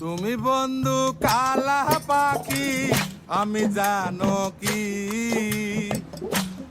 তুমি বন্ধু কালা পাখি আমি জানো কি?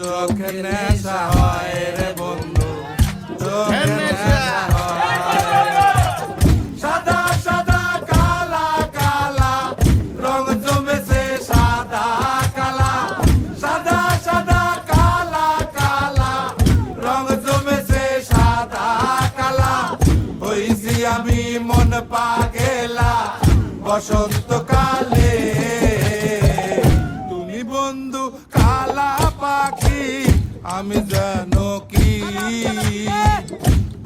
চোখে নেশা হয় রে বন্ধু চোখে নেশা। সাদা সাদা কালা কালা রং জমেছে সাদা কালা। সাদা সাদা কালা কালা রং জমেছে সাদা কালা। হইছি আমি মন পাগেলা বসন্তকালে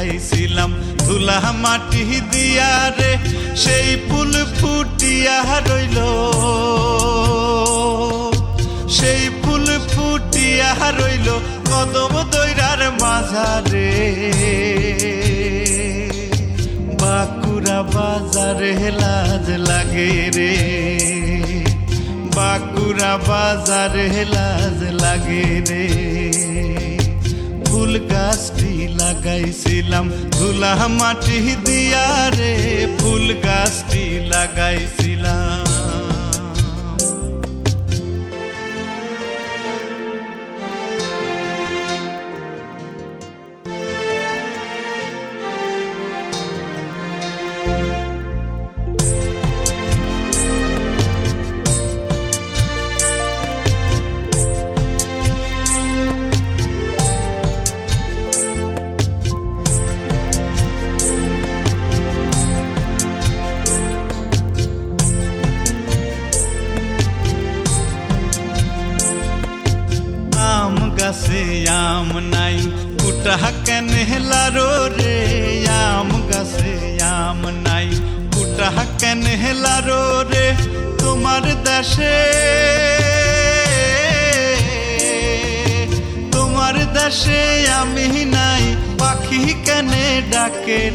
লাগাইছিলাম ধুলা মাটি দিয়া রে, সেই ফুল ফুটিয়া রইল। সেই ফুল ফুটিয়া রইল কদম দৈরার মাঝারে। বাঁকুড়া বাজারে লাজ লাগে রে। বাঁকুড়া বাজারে লাজ লাগে রে। ফুল গাছটি লাগাইছিলাম ধুলা মাটি দিয়া রে ফুল গাছটি লাগাইছিলাম।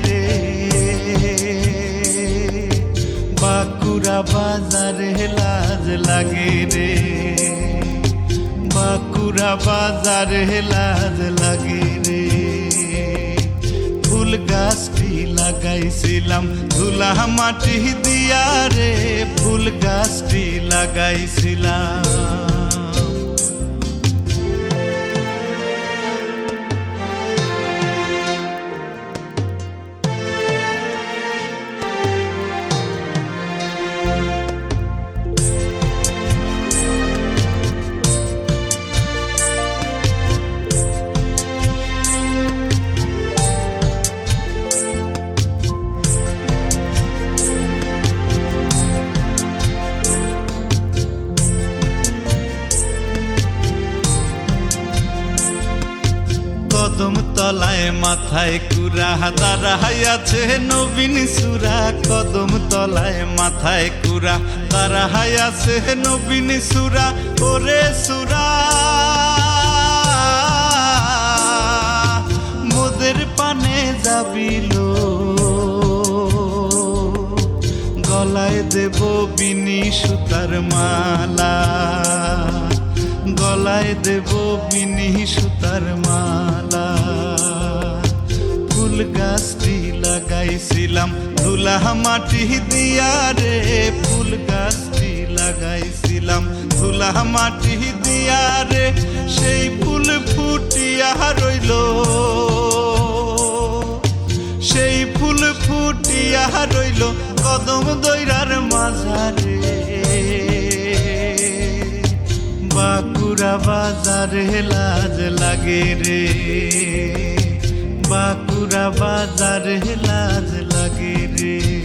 রে। বাঁকুড়া বাজারে লাজ লাগে রে। বাঁকুড়া বাজারে লাজ লাগে রে। ফুল গাছটি লাগাইছিলাম ধুলা মাটি দিয়া রে। ফুল গাছটি লাগাইছিলাম। তলায় মাথায় কুরা দাঁড়াই আছে। নবীন সুরা কদম তলায় মাথায় কুরা দাঁড়াই আছে। নবীন সুরা, ওরে সুরা। মোদের পানে যাবিল। গলায় দেব বিনি সুতার মালা। গলায় দেব বিনি সুতার মালা। ফুল গাছটি লাগাইছিলাম ধুলা মাটি দিয়া রে। ফুল গাছটি লাগাইছিলাম ধুলা মাটি দিয়া রে। সেই ফুল ফুটিয়া রইল। সেই ফুল ফুটিয়া রইল কদম দৈরার মাঝারে। বাঁকুড়া বাজারে লাজ লাগে রে। বাঁকুড়া বাজারে লাজ লাগে রে।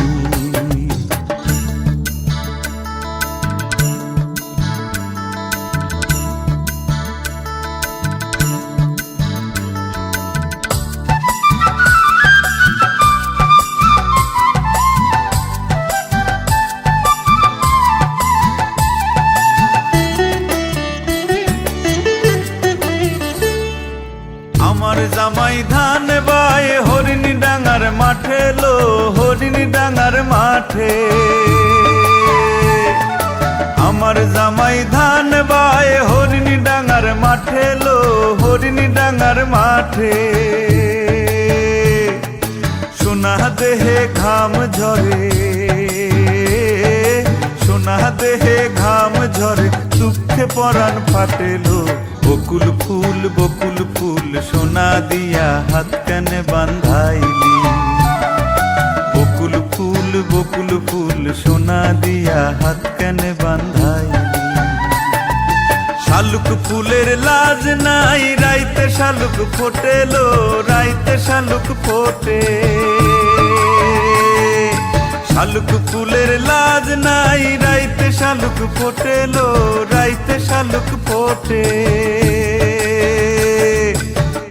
মাঠে লো হরিণী ডাঙার মাঠে। আমার জামাই ধান বায়ে হরিণী ডাঙার মাঠে লো হরিণী ডাঙার মাঠে। সোনা দেহে ঘাম ঝরে, সোনা দেহে ঘাম ঝরে, দুঃখে পরাণ ফাটেলো। বকুল ফুল বকুল ফুল, সোনা দিয়া হাত কানে বান্ধাইলি। ফুল ফুল সোনা দিয়া হাত কানে বান্ধাইলি শালুক ফুলের লাজ নাই, রাইতে শালুক ফোটেলো, রাইতে শালুক ফোটে। শালুক ফুলের লাজ নাই, রাইতে শালুক ফোটেলো, রাইতে শালুক ফোটে।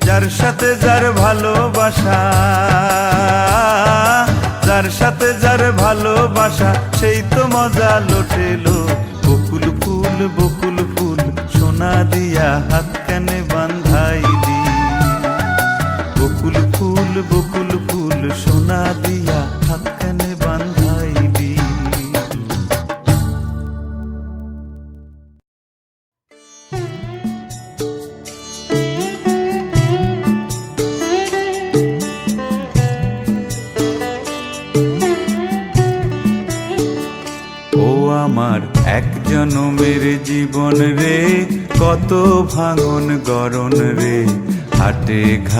যার সাথে যার ভালোবাসা যার সাথে যার ভালোবাসা, সেই তো মজা লোটেলো। বকুল ফুল বকুল ফুল, সোনা দিয়া হাত কানে বান্ধাইলি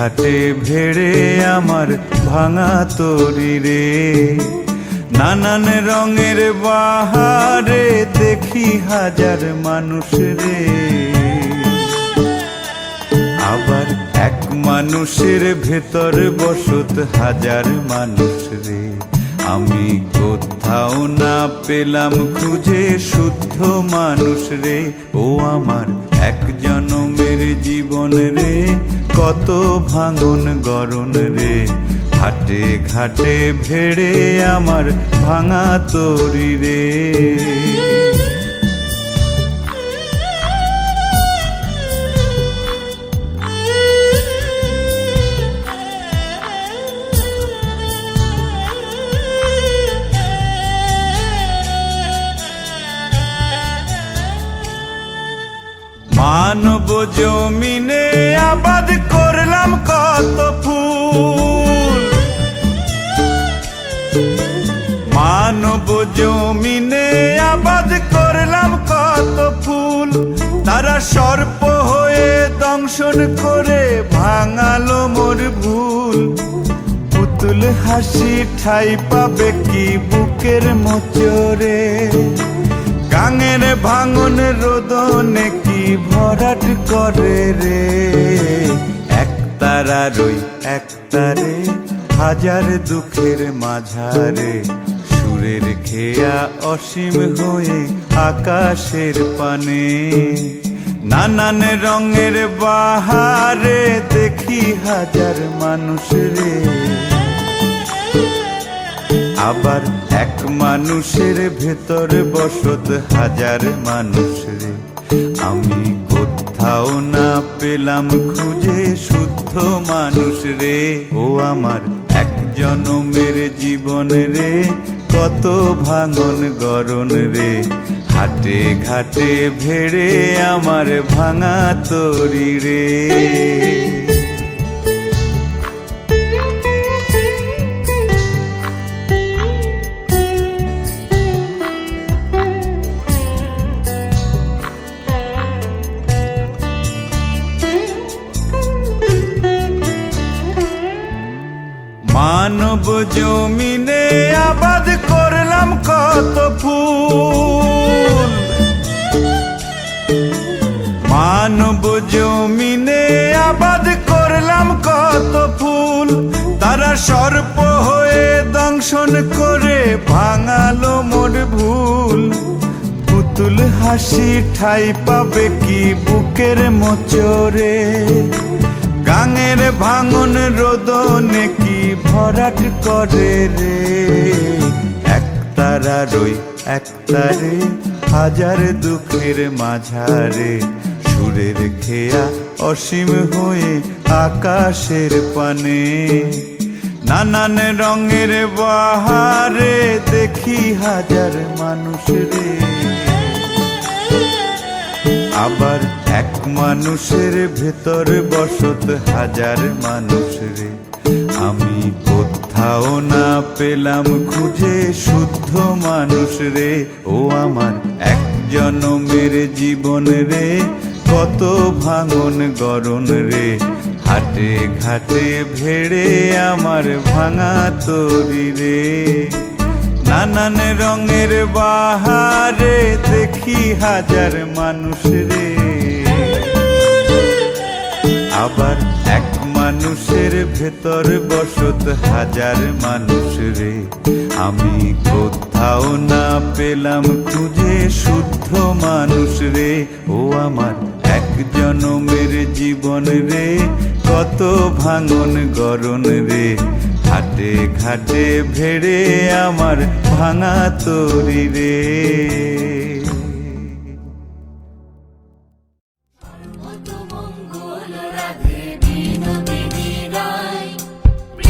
ঘাটে ভেড়ে আমার ভাঙা তরি রে। নানান রঙের বাহারে দেখি হাজার মানুষ রে। আবার এক মানুষের ভেতর বসত হাজার মানুষ রে। আমি কোথাও না পেলাম খুঁজে শুদ্ধ মানুষ রে। ও আমার এক জনমের জীবন রে। কত ভাঙন গরণ রে। ঘাটে ঘাটে ভেড়ে আমার ভাঙা তরি রে। মানব জমিনে সর্প হয়ে দংশন করে ভাঙালো মোর ভুল। পুতুল হাসি ঠাই পাবে কি বুকের মোচরে? গাঙের ভাঙন রোদনে কি ভরাট করে রে? এক তারা রই, এক তারে, হাজার দুঃখের মাঝারে। সুরের খেয়া অসীম হয়ে আকাশের পানে। নানান রঙের বাহারে দেখি হাজার মানুষ রে আবার এক মানুষের ভেতর বসত হাজার মানুষ রে আমি কোথাও না পেলাম খুঁজে শুদ্ধ মানুষ রে। ও আমার এক জনমের জীবন রে, কত ভাঙন গরণ রে। ঘাটে ঘাটে ভেড়ে আমার ভাঙা তরি রে। মানব জমিনে আবাদ করলাম কত ফুল? মানব জমিনে আবাদ করলাম কত ফুল। তারা সর্প হয়ে দংশন করে ভাঙালো মোর ভুল। পুতুল হাসি ঠাই পাবে কি বুকের মোচরে গাঙের ভাঙন রোদনে কি ভরাট করে রে? এক তারা রই এক হাজার দুঃখের মাঝারে। সুরের খেয়া অসীম হয়ে আকাশের পানে। নানান রঙের বাহারে দেখি হাজার মানুষ রে আবার এক মানুষের ভেতর বসত হাজার মানুষ রে পেলাম খুঁজে শুদ্ধ মানুষ রে। ও আমার এক জনমের জীবন রে। কত ভাঙন গরণ রে। হাটে ঘাটে ভেড়ে আমার ভাঙা তরি রে। নানান রঙের বাহারে দেখি হাজার মানুষ রে। আবার মানুষের ভেতর বসত হাজার মানুষ রে। আমি কোথাও না পেলাম খুঁজে শুদ্ধ মানুষ রে। ও আমার এক জনমের জীবন রে। কত ভাঙন গরণ রে। ঘাটে ঘাটে ভেড়ে আমার ভাঙা তরি রে।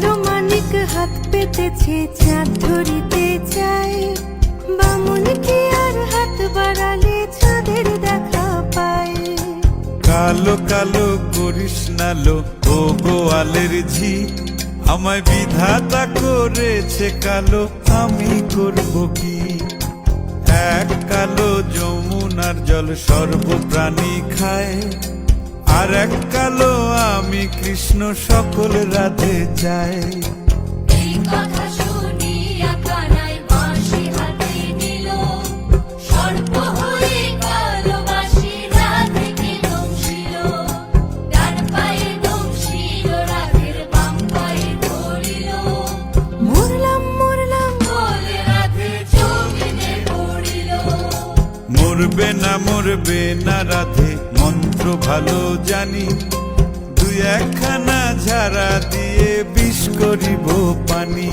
কালো মানিক হাত পেতেছে, চাঁদ ধরিতে চায়। বামুন কি আর হাত বাড়ালে চাঁদের দেখা পায়? কালো কালো করিস নালো ও গোয়ালের ঝি। আমায় বিধাতা করেছে কালো, আমি করব কি? এক কালো যমুনার জল সর্বপ্রাণী খায়। আর এক কালো আমি কৃষ্ণ সকল রাধে চাই। মরবে না মরবে না রাধে ভালো জানি দুই একখানা ঝাড়া দিয়ে বিষ করিব পানি।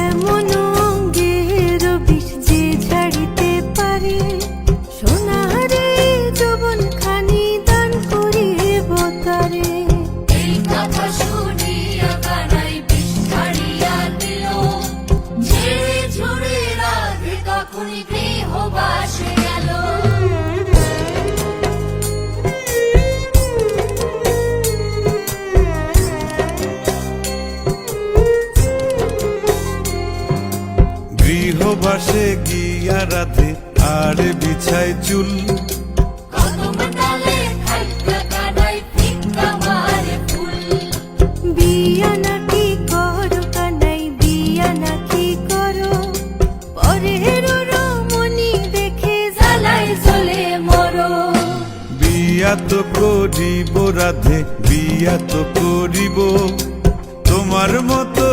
এমন গৃহবাসে গিয়া রাধে আর বিছায় চুল। ডালে বিয়া তো করিব রাধে বিয়া তো করিব। তোমার মতো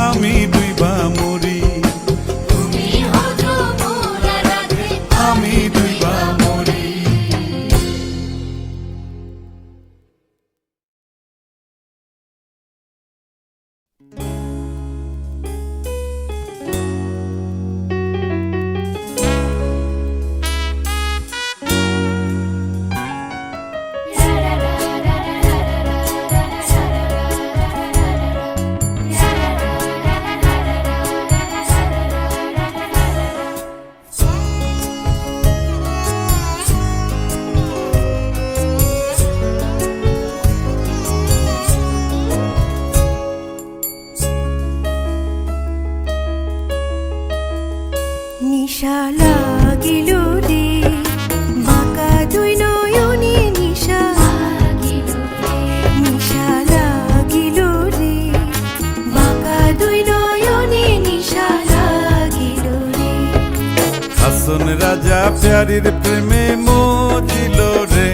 আমি দুইবা হাসন রাজা প্যারির প্রেমে মজিল রে।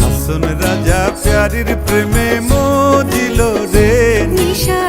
হাসন রাজা প্যারির প্রেমে মজিল রে। নিশা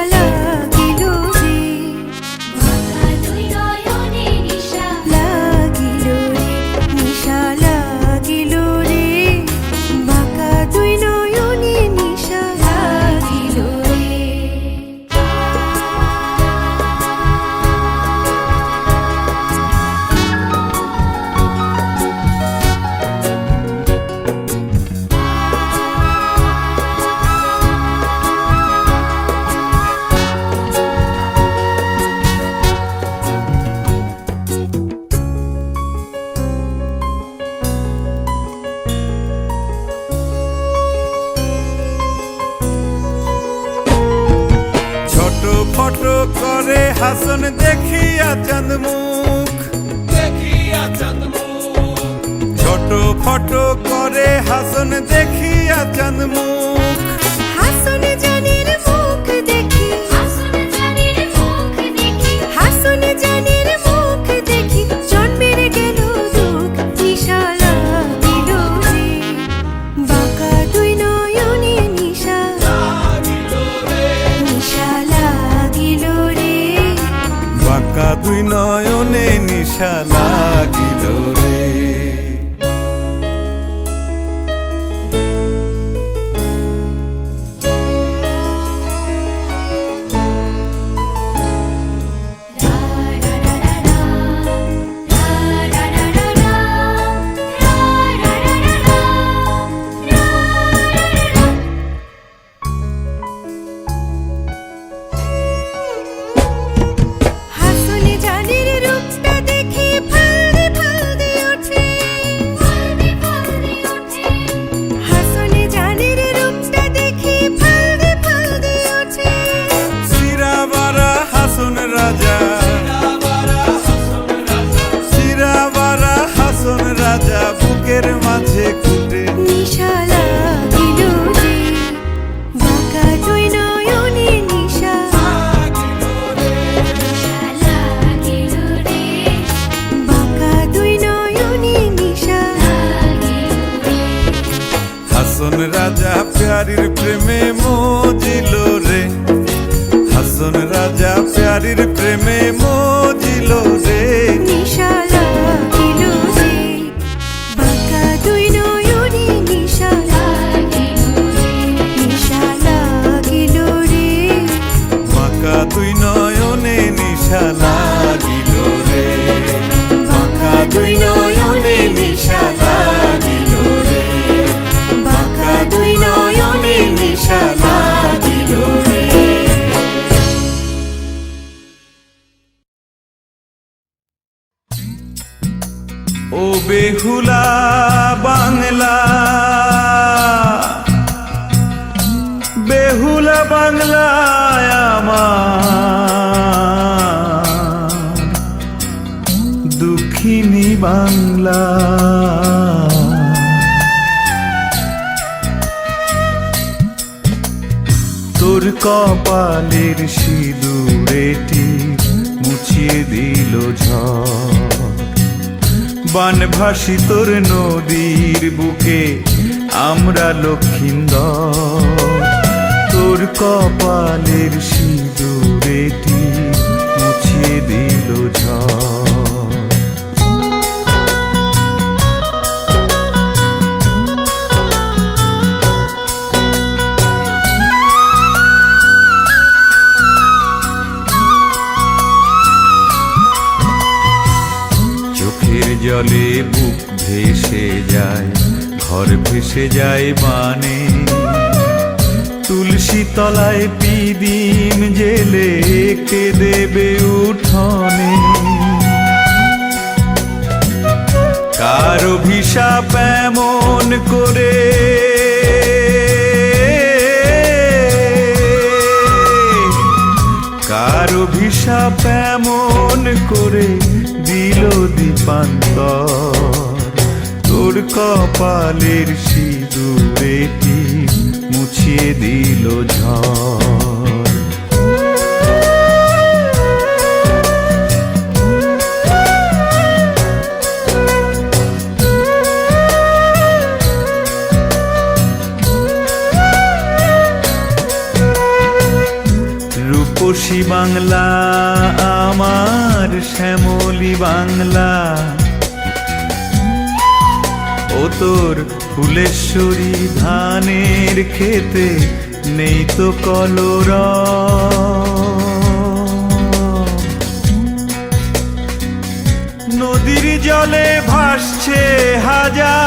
ফটো করে হাসন দেখিয়া চাঁদ মুখ। হাসন জানির মুখ দেখি। আসন জানির মুখ দেখি। হাসন জানির মুখ দেখি। জন্মের গেল দুঃখ নিশা লাগিল বাঁকা দুই নয়নে নিশা। নিশা লাগিল রে। বাঁকা দুই নয়নে নিশা লাগিল রে। বেহুলা বাংলা। বেহুলা বাংলায় আমার দুঃখিনী বাংলা। তোর কপালের বানভাসী তোর নদীর বুকে আমরা লক্ষিন্দর। তোর কপালের সিঁদুরেটি মুছিয়ে দিল ঝড়। ভেসে যায় বানে। তুলসী তলায় পিদিম জেলে কে দেবে উঠনে। কার অভিশাপ এমন করে? কার অভিশাপ এমন করে? দিল দীপান্তর। তোর কপালের সিঁদুরেটি মুছিয়ে দিল ঝড়। রূপসী বাংলা আমার শ্যামলী বাংলা তোর ফুলেশ্বরী ধানের খেতে নেই তো কলর নদীর জলে ভাসছে হাজার।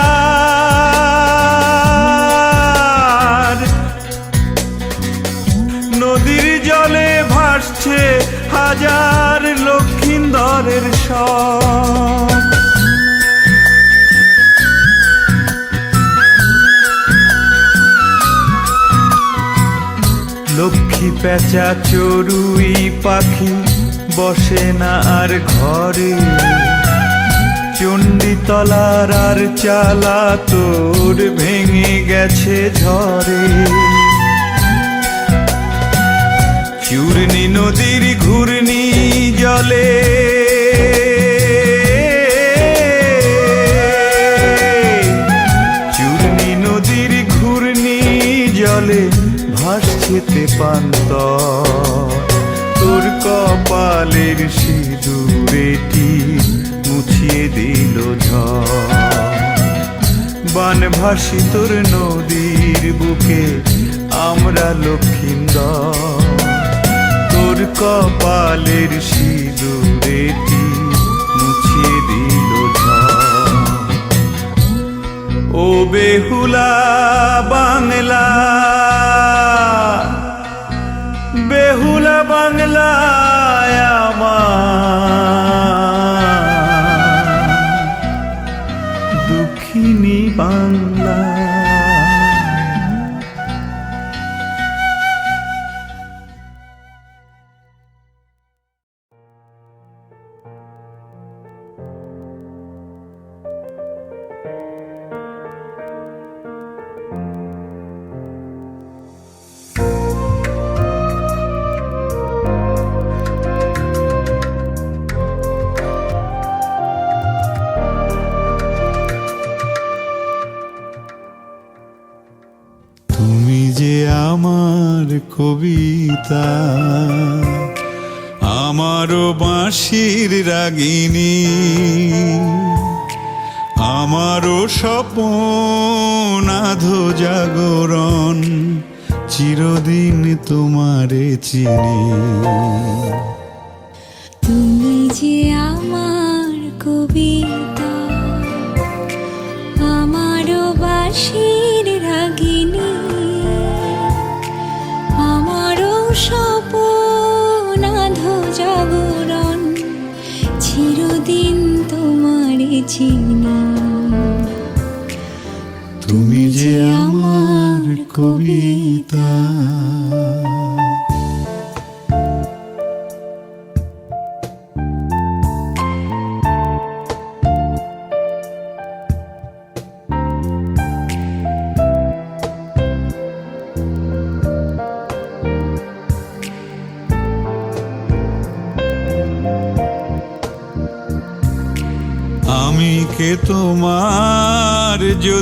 নদীর জলে ভাসছে হাজার লক্ষিন্দরের সব। পেঁচা চড়ুই পাখি বসে না আর ঘরে। চণ্ডীতলার আর চালা তোর ভেঙে গেছে ঝরে চূর্ণি নদীর ঘূর্ণি জলে। চূর্ণি নদীর ঘূর্ণি জলে ভাসছে তেপান্ত তোর কপালের সিঁদুরেটি মুছিয়ে দিল ঝড়। বানভাসী তোর নদীর বুকে আমরা লক্ষিন্দর তোর কপালের সিঁদুরেটি মুছিয়ে দিল ও বেহুলা বাংলা বাংলায় আমার। চিনি তুমি যে আমার কবিতা আমারও বাসির রাগিনী আমারও স্বপনাধ জাগরণ চিরদিন তোমারে চিনি তুমি যে আমার কবিতা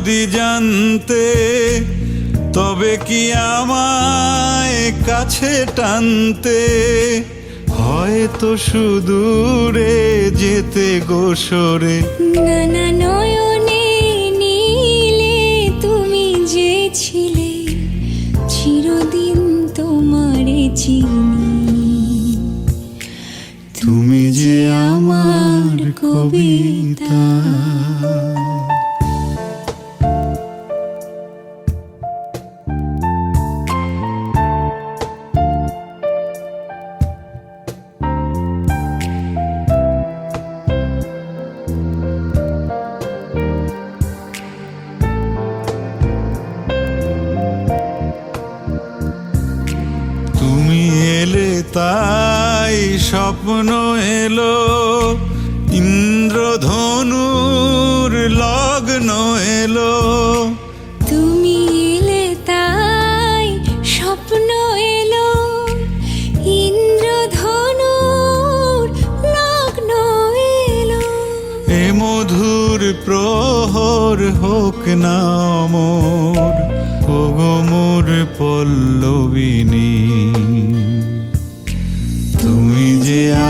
যদি জানতে তবে কি আমায় কাছে টানতে? হয়তো সুদূরে যেতে গোসরে। না নীলে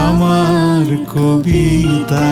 আমার কবিতা।